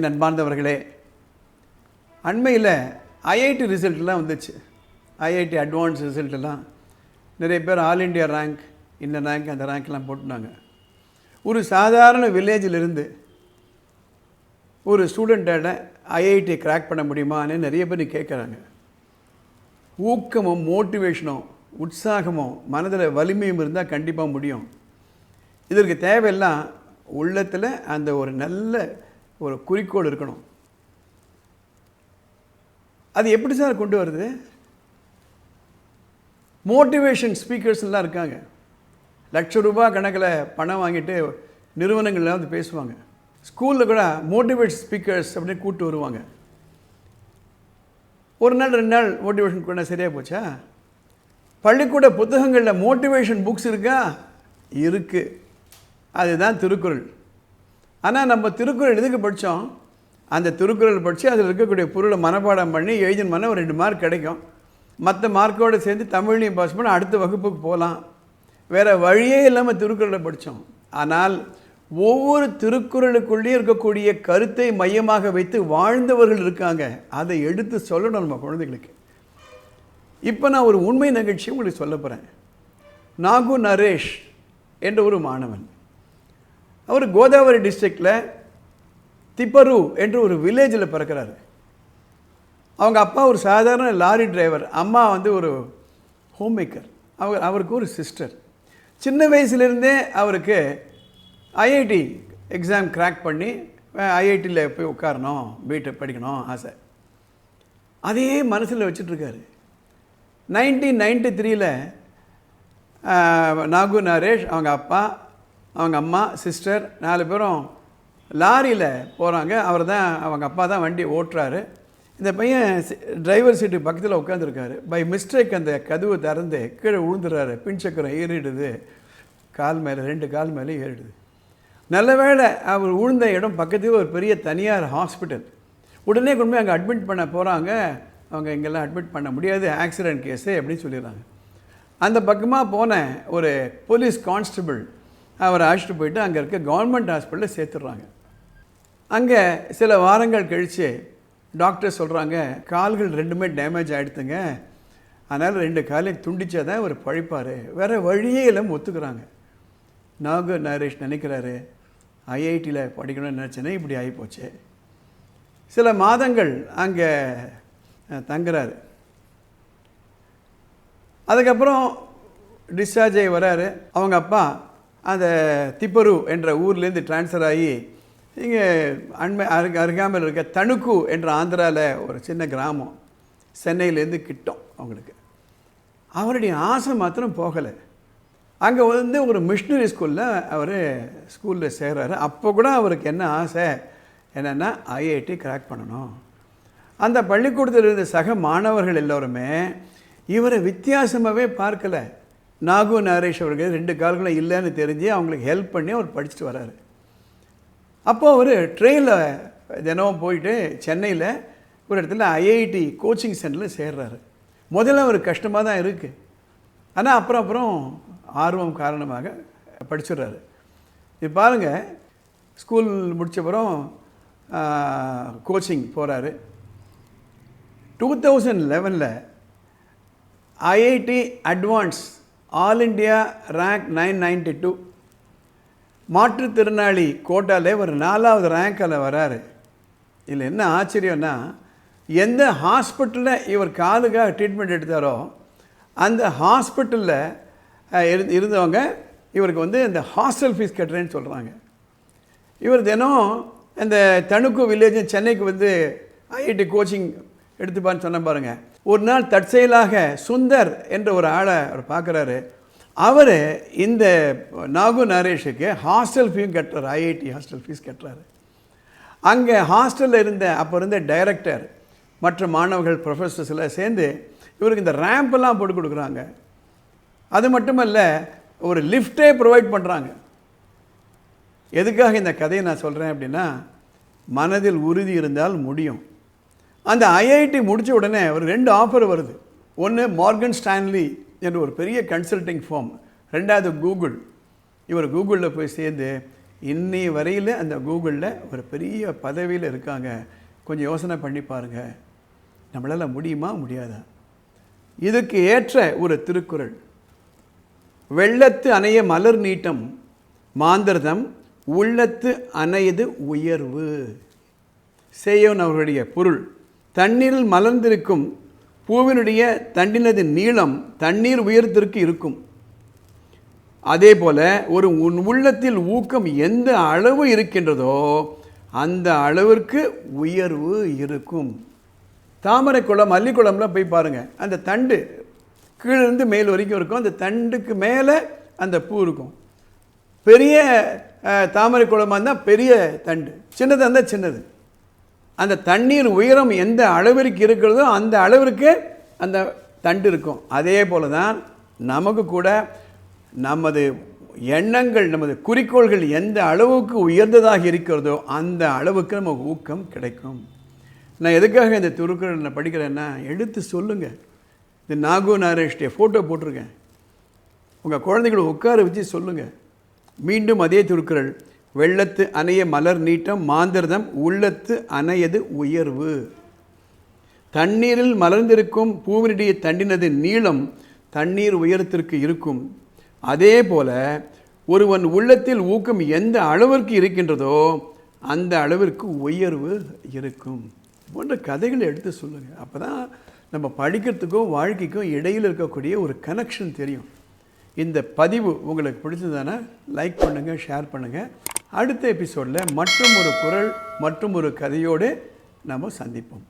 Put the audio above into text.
என் அன்பார்ந்தவர்களே அண்மையில் ஐஐடி ரிசல்ட்லாம் வந்துச்சு. ஐஐடி அட்வான்ஸ் ரிசல்ட்டெல்லாம் நிறைய பேர் ஆல் இண்டியா ரேங்க் இந்த ரேங்க் அந்த ரேங்க்லாம் போட்டுனாங்க ஒரு சாதாரண வில்லேஜிலிருந்து ஒரு ஸ்டூடெண்ட்டோட ஐஐடி கிராக் பண்ண முடியுமான்னு நிறைய பேர் கேட்குறாங்க ஊக்கமும் மோட்டிவேஷனும் உற்சாகமும் மனதில் வலிமையும் இருந்தால் கண்டிப்பாக முடியும். இதற்கு தேவையெல்லாம் உள்ளத்தில் அந்த ஒரு நல்ல ஒரு குறிக்கோள் இருக்கணும். அது எப்படி சார் கொண்டு வருது? மோட்டிவேஷன் ஸ்பீக்கர்ஸ்லாம் இருக்காங்க. லட்ச ரூபாய் கணக்கில் பணம் வாங்கிட்டு நிறுவனங்கள்லாம் வந்து பேசுவாங்க. ஸ்கூலில் கூட மோட்டிவேஷன் ஸ்பீக்கர்ஸ் அப்படின்னு கூப்பிட்டு வருவாங்க. ஒரு நாள் ரெண்டு நாள் மோட்டிவேஷன் கூட சரியாக போச்சா? பள்ளிக்கூட புத்தகங்களில் மோட்டிவேஷன் புக்ஸ் இருக்கா? இருக்குது அதுதான் திருக்குறள். ஆனால் நம்ம திருக்குறள் எதுக்கு படித்தோம் அந்த திருக்குறள் படித்து அதில் இருக்கக்கூடிய பொருளை மனப்பாடம் பண்ணி எழுதினோம்னா ஒரு ரெண்டு மார்க் கிடைக்கும். மற்ற மார்க்கோடு சேர்ந்து தமிழ்லையும் பாஸ் பண்ணி அடுத்த வகுப்புக்கு போகலாம் வேறு வழியே இல்லாமல் திருக்குறளை படித்தோம் ஆனால் ஒவ்வொரு திருக்குறளுக்குள்ளேயும் இருக்கக்கூடிய கருத்தை மையமாக வைத்து வாழ்ந்தவர்கள் இருக்காங்க. அதை எடுத்து சொல்லணும் நம்ம குழந்தைகளுக்கு. இப்போ நான் ஒரு உண்மை நிகழ்ச்சியை உங்களுக்கு சொல்ல போகிறேன் நாகு நரேஷ் என்ற ஒரு மாணவன். அவர் கோதாவரி டிஸ்ட்ரிக்டில் திப்பரு என்று ஒரு வில்லேஜில் பிறக்கிறாரு. அவங்க அப்பா ஒரு சாதாரண லாரி டிரைவர் அம்மா வந்து ஒரு ஹோம் மேக்கர் அவர் அவருக்கு ஒரு சிஸ்டர் சின்ன வயசுலேருந்தே அவருக்கு ஐஐடி எக்ஸாம் கிராக் பண்ணி ஐஐடியில் போய் உட்காரணும் பீட்டை படிக்கணும் ஆசை. அதையே மனசில் வச்சுட்ருக்காரு. நைன்டீன் நைன்டி த்ரீயில் நாகு நரேஷ் அவங்க அப்பா அவங்க அம்மா சிஸ்டர் நாலு பேரும் லாரியில் போகிறாங்க அவர் தான் அவங்க அப்பா தான் வண்டி ஓட்டுறாரு. இந்த பையன் டிரைவர் சீட்டு பக்கத்தில் உட்காந்துருக்காரு பை மிஸ்டேக் அந்த கதவு திறந்து கீழே விழுந்துடுறாரு. பின்சக்கரம் ஏறிடுது. கால் மேலே ரெண்டு கால் மேலே ஏறிடுது. நல்ல வேலை அவர் உழுந்த இடம் பக்கத்தில் ஒரு பெரிய தனியார் ஹாஸ்பிட்டல் உடனே கொண்டு போய் அங்கே அட்மிட் பண்ண போகிறாங்க அவங்க இங்கெல்லாம் அட்மிட் பண்ண முடியாது. ஆக்சிடென்ட் கேஸு அப்படின்னு சொல்லிடுறாங்க. அந்த பக்கமாக போன ஒரு போலீஸ் கான்ஸ்டபிள் அவரை அழைச்சிட்டு போயிட்டு அங்கே இருக்க கவர்மெண்ட் ஹாஸ்பிட்டலில் சேர்த்துடுறாங்க. அங்கே சில வாரங்கள் கழித்து டாக்டர் சொல்கிறாங்க கால்கள் ரெண்டுமே டேமேஜ் ஆகிடுத்துங்க அதனால் ரெண்டு காலையும் துண்டிச்சா தான் அவர் பழிப்பார். வேறு வழியே இல்லாமல் ஒத்துக்கிறாங்க. நாகு நரேஷ் நினைக்கிறாரு ஐஐடியில் படிக்கணும்னு நினச்சேனே இப்படி ஆகிப்போச்சு சில மாதங்கள் அங்கே தங்குறாரு. அதுக்கப்புறம் டிஸ்சார்ஜ் ஆகி வராரு. அவங்க அப்பா அந்த திப்பரு என்ற ஊர்லேருந்து ட்ரான்ஸ்ஃபர் ஆகி இங்கே அண்மை அருக அருகாமல் இருக்க தணுக்கு என்ற ஆந்திராவில் ஒரு சின்ன கிராமம் சென்னையிலேருந்து கிட்டோம் அவங்களுக்கு. அவருடைய ஆசை மாத்திரம் போகலை. அங்கே வந்து ஒரு மிஷினரி ஸ்கூலில் அவர் ஸ்கூலில் சேர்றாரு. அப்போ கூட அவருக்கு என்ன ஆசை? என்னென்னா ஐஐடி கிராக் பண்ணணும். அந்த பள்ளிக்கூடத்தில் இருந்த சக மாணவர்கள் எல்லோருமே இவரை வித்தியாசமாகவே பார்க்கலை. நாகு நரேஷ் அவர்கள் ரெண்டு கால்களும் இல்லைன்னு தெரிஞ்சு அவங்களுக்கு ஹெல்ப் பண்ணி அவர் படிச்சுட்டு வராரு. அப்போது அவர் ட்ரெயினில் தினமும் போயிட்டு சென்னையில் ஒரு இடத்துல ஐஐடி கோச்சிங் சென்டரில் சேர்றாரு. முதல்ல ஒரு கஷ்டமாக தான் இருக்குது ஆனால் அப்புறம் அப்புறம் ஆர்வம் காரணமாக படிச்சிடுறாரு. இப்போ பாருங்கள் ஸ்கூல் முடித்தப்புறம் கோச்சிங் போகிறாரு டூ தௌசண்ட் லெவனில் IIT advance all India rank nine ninety two மாற்றுத்திறனாளி கோட்டாலே ஒரு நாலாவது ரேங்கில் வராரு. இதில் என்ன ஆச்சரியம்னா எந்த ஹாஸ்பிட்டலில் இவர் காதுக்காக ட்ரீட்மெண்ட் எடுத்தாரோ அந்த ஹாஸ்பிட்டலில் இரு இருந்தவங்க இவருக்கு வந்து இந்த ஹாஸ்டல் ஃபீஸ் கட்டுறேன்னு சொல்கிறாங்க இவர் தினம் இந்த தணுக்கு வில்லேஜ் சென்னைக்கு வந்து ஐஐடி கோச்சிங் எடுத்துப்பான்னு சொன்ன பாருங்கள் ஒரு நாள் தற்செயலாக சுந்தர் என்ற ஒரு ஆளை அவர் பார்க்குறாரு. அவர் இந்த நாகு நரேஷுக்கு ஹாஸ்டல் ஃபீஸ் கட்டுறாரு. ஐஐடி ஹாஸ்டல் ஃபீஸ் கட்டுறாரு. அங்கே ஹாஸ்டலில் இருந்த அப்போ இருந்த டைரக்டர் மற்ற மாணவர்கள் ப்ரொஃபஸர்ஸ் எல்லாம் சேர்ந்து இவருக்கு இந்த ரேம்பெல்லாம் போட்டு கொடுக்குறாங்க. அது மட்டுமல்ல ஒரு லிஃப்டே ப்ரொவைட் பண்ணுறாங்க எதுக்காக இந்த கதையை நான் சொல்கிறேன் அப்படின்னா மனதில் உறுதி இருந்தால் முடியும். அந்த ஐஐடி முடித்த உடனே ஒரு ரெண்டு ஆஃபர் வருது. ஒன்று மார்கன் ஸ்டான்லி என்ற ஒரு பெரிய கன்சல்டிங் ஃபார்ம் ரெண்டாவது கூகுள் இவர் கூகுளில் போய் சேர்ந்து இன்னி வரையில் அந்த கூகுளில் ஒரு பெரிய பதவியில் இருக்காங்க. கொஞ்சம் யோசனை பண்ணி பாருங்கள் நம்மளால் முடியுமா? முடியாதா? இதுக்கு ஏற்ற ஒரு திருக்குறள். வெள்ளத்து அணைய மலர் நீட்டம். மாந்திரதம் உள்ளத்து அணையது உயர்வு. செய்யவன் அவர்களுடைய பொருள். தண்ணீரில் மலர்ந்திருக்கும் பூவினுடைய தண்டினது நீளம் தண்ணீர் உயரத்திற்கு இருக்கும். அதே போல ஒரு உன் உள்ளத்தில் ஊக்கம் எந்த அளவு இருக்கின்றதோ அந்த அளவிற்கு உயர்வு இருக்கும். தாமரை குளம் போய் பாருங்கள் அந்த தண்டு கீழிருந்து மேல் வரைக்கும் இருக்கும். அந்த தண்டுக்கு மேலே அந்த பூ இருக்கும். பெரிய தாமரை குளமாக இருந்தால் பெரிய தண்டு. சின்னதாக இருந்தால் சின்னது. அந்த தண்ணீர் உயரம் எந்த அளவிற்கு இருக்கிறதோ அந்த அளவிற்கு அந்த தண்டு இருக்கும். அதே போல தான் நமக்கு கூட நமது எண்ணங்கள் நமது குறிக்கோள்கள் எந்த அளவுக்கு உயர்ந்ததாக இருக்கிறதோ அந்த அளவுக்கு நமக்கு ஊக்கம் கிடைக்கும். நான் எதுக்காக இந்த திருக்குறள் நான் படிக்கிறேன்னா எடுத்து சொல்லுங்கள் இந்த நாகு நாரேஷ்டைய ஃபோட்டோ போட்டிருக்கேன். உங்கள் குழந்தைகளை உட்கார வச்சு சொல்லுங்கள் மீண்டும் அதே திருக்குறள். வெள்ளத்து அணைய மலர் நீட்டம் மாந்திரதம் உள்ளத்து அணையது உயர்வு. தண்ணீரில் மலர்ந்திருக்கும் பூவினுடைய தண்டினது நீளம் தண்ணீர் உயரத்திற்கு இருக்கும். அதே போல ஒருவன் உள்ளத்தில் ஊக்கம் எந்த அளவிற்கு இருக்கின்றதோ அந்த அளவிற்கு உயர்வு இருக்கும். போன்ற கதைகளை எடுத்து சொல்லுங்கள் அப்போ தான் நம்ம படிக்கிறதுக்கும் வாழ்க்கைக்கும் இடையில் இருக்கக்கூடிய ஒரு கனெக்ஷன் தெரியும். இந்த பதிவு உங்களுக்கு பிடிச்சதுன்னா லைக் பண்ணுங்கள் ஷேர் பண்ணுங்கள் அடுத்த எபிசோடில் மற்றும் ஒரு குரல் மற்றும் ஒரு கதையோடு நம்ம சந்திப்போம்.